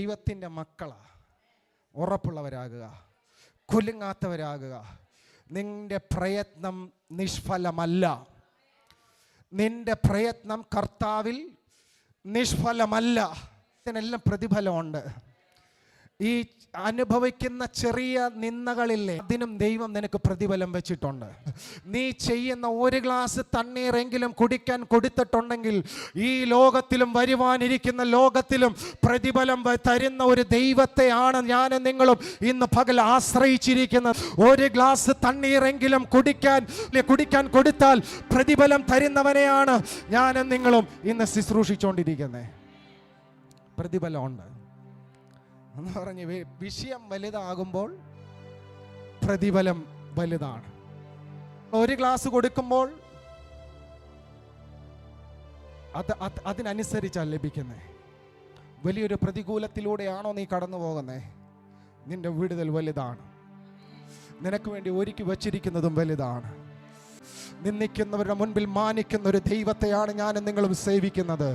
ദൈവത്തിന്റെ മക്കളാ. ഉറപ്പുള്ളവരാകുക. കുലുങ്ങാത്തവരാകുക. നിന്റെ പ്രയത്നം നിഷ്ഫലമല്ല. നിന്റെ പ്രയത്നം കർത്താവിൽ നിഷ്ഫലമല്ല. ഇതിനെല്ലാം പ്രതിഫലമുണ്ട്. ഈ അനുഭവിക്കുന്ന ചെറിയ നിന്നകളില്ലേ അതിനും ദൈവം നിനക്ക് പ്രതിഫലം വെച്ചിട്ടുണ്ട്. നീ ചെയ്യുന്ന ഒരു ഗ്ലാസ് തണ്ണീരെങ്കിലും കുടിക്കാൻ കൊടുത്തിട്ടുണ്ടെങ്കിൽ ഈ ലോകത്തിലും വരുവാനിരിക്കുന്ന ലോകത്തിലും പ്രതിഫലം തരുന്ന ഒരു ദൈവത്തെയാണ് ഞാൻ നിങ്ങളും ഇന്ന് പകൽ ആശ്രയിച്ചിരിക്കുന്നത്. ഒരു ഗ്ലാസ് തണ്ണീരെങ്കിലും കുടിക്കാൻ കുടിക്കാൻ കൊടുത്താൽ പ്രതിഫലം തരുന്നവനെയാണ് ഞാനും നിങ്ങളും ഇന്ന് ശുശ്രൂഷിച്ചുകൊണ്ടിരിക്കുന്നത് പ്രതിഫലമുണ്ട്. എന്ന് പറഞ്ഞ് വിഷയം വലുതാകുമ്പോൾ പ്രതിഫലം വലുതാണ്. ഒരു ഗ്ലാസ് കൊടുക്കുമ്പോൾ അത് അത് അതിനനുസരിച്ചാണ് ലഭിക്കുന്നത് വലിയൊരു പ്രതികൂലത്തിലൂടെയാണോ നീ കടന്നു പോകുന്നത് നിന്റെ വിടുതൽ വലുതാണ്. നിനക്ക് വേണ്ടി ഒരുക്കി വച്ചിരിക്കുന്നതും വലുതാണ്. നിന്ദിക്കുന്നവരുടെ മുൻപിൽ മാനിക്കുന്ന ഒരു ദൈവത്തെയാണ് ഞാനും നിങ്ങളും സേവിക്കുന്നത്.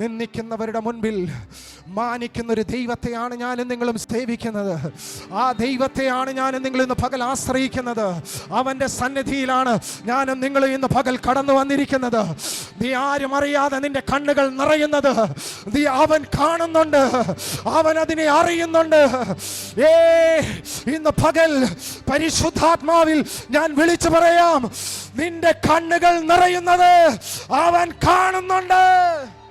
നിന്ദിക്കുന്നവരുടെ മുൻപിൽ മാനിക്കുന്ന ഒരു ദൈവത്തെയാണ് ഞാനും നിങ്ങളും സേവിക്കുന്നത്. ആ ദൈവത്തെയാണ് ഞാനും നിങ്ങൾ ഇന്ന് പകൽ ആശ്രയിക്കുന്നത്. അവന്റെ സന്നിധിയിലാണ് ഞാനും നിങ്ങളും ഇന്ന് പകൽ കടന്നു വന്നിരിക്കുന്നത്. നീ ആരും അറിയാതെ നിന്റെ കണ്ണുകൾ നിറയുന്നത്. നീ അവൻ കാണുന്നുണ്ട്. അവൻ അതിനെ അറിയുന്നുണ്ട്. ഏ ഇന്ന് പകൽ പരിശുദ്ധാത്മാവിൽ ഞാൻ വിളിച്ചു പറയാം. നിന്റെ കണ്ണുകൾ നിറയുന്നത് അവൻ കാണുന്നുണ്ട്.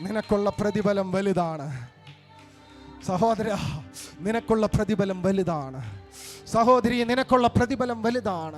നിനക്കുള്ള പ്രതിഫലം വലുതാണ്. സഹോദര നിനക്കുള്ള പ്രതിഫലം വലുതാണ്. സഹോദരി നിനക്കുള്ള പ്രതിഫലം വലുതാണ്.